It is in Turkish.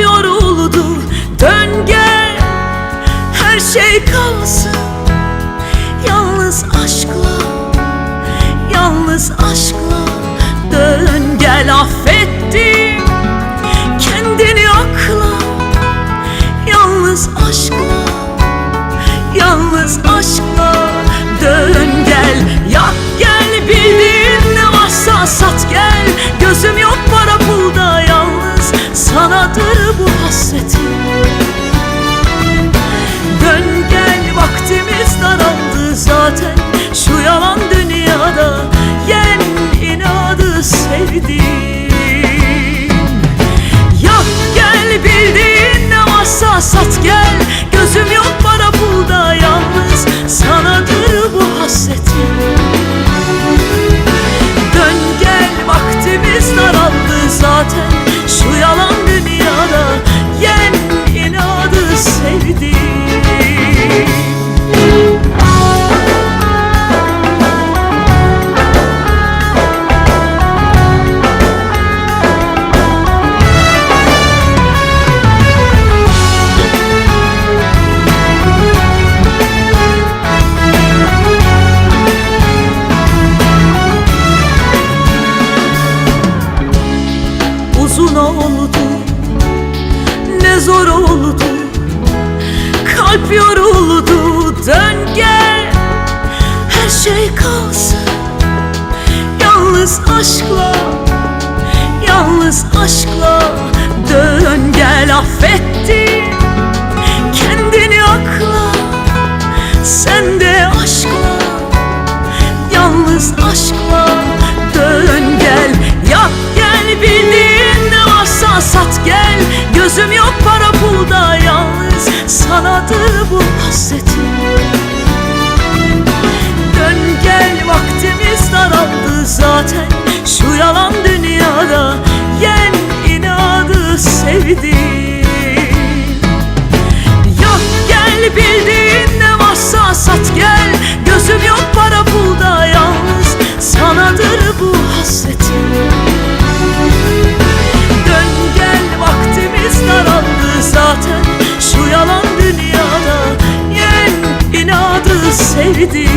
yoruldu. Dön gel. Her şey kalsın. Yalnız aşkla Yalnız aşkla. Hasretim. Dön gel vaktimiz daraldı zaten oldu? Ne zor oldu? Kalp yoruldu. Dön gel. Her şey kalsın. Yalnız aşkla Yalnız aşkla Dön gel. Affettim Kendini akla. Sen de aşkla Yalnız aşkla Gözüm yok para pulda yalnız. Sanadır bu sevdim